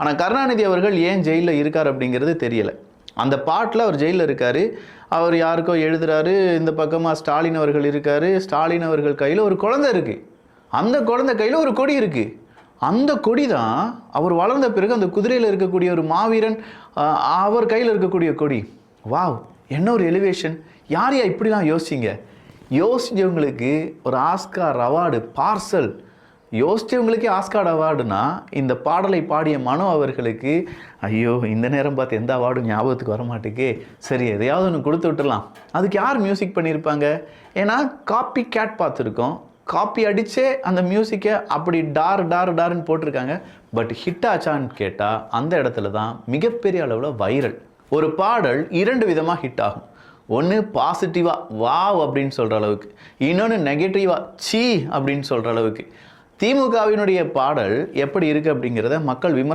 ஆனால் கருணாநிதி அவர்கள் ஏன் ஜெயிலில் இருக்கார் அப்படிங்கிறது தெரியலை. அந்த பாட்டில் அவர் ஜெயிலில் இருக்கார். அவர் யாருக்கோ எழுதுறாரு. இந்த பக்கமாக ஸ்டாலின் அவர்கள் இருக்கார். ஸ்டாலின் அவர்கள் கையில் ஒரு குழந்தை இருக்குது அந்த குழந்தை கையில் ஒரு கொடி இருக்குது அந்த கொடி தான் அவர் வளர்ந்த பிறகு அந்த குதிரையில் இருக்கக்கூடிய ஒரு மாவீரன் அவர் கையில் இருக்கக்கூடிய கொடி. வாவ் என்ன ஒரு எலிவேஷன் யார் யா இப்படிலாம் யோசிச்சிங்க யோசிச்சவங்களுக்கு ஒரு ஆஸ்கார் அவார்டு பார்சல் யோசித்தவங்களுக்கே ஆஸ்கார்டு அவார்டுனா இந்த பாடலை பாடிய மனோ அவர்களுக்கு ஐயோ இந்த நேரம் பார்த்து எந்த அவார்டும் ஞாபகத்துக்கு வர மாட்டேக்கே. சரி எதையாவது ஒன்று கொடுத்து விட்டுலாம் அதுக்கு யார் மியூசிக் பண்ணியிருப்பாங்க? ஏன்னா காப்பி கேட் பார்த்துருக்கோம். காப்பி அடித்தே அந்த மியூசிக்கை அப்படி டார் டார் டார்னு போட்டிருக்காங்க. பட் ஹிட் ஆச்சான்னு கேட்டால் அந்த இடத்துல தான் மிகப்பெரிய அளவில் வைரல் ஒரு பாடல் இரண்டு விதமாக ஹிட் ஆகும். ஒன்று பாசிட்டிவாக வாவ் அப்படின்னு சொல்கிற அளவுக்கு. இன்னொன்று நெகட்டிவாக சீ அப்படின்னு சொல்கிற அளவுக்கு. திமுகவினுடைய பாடல் எப்படி இருக்குது அப்படிங்கிறத மக்கள் விமர்சனம்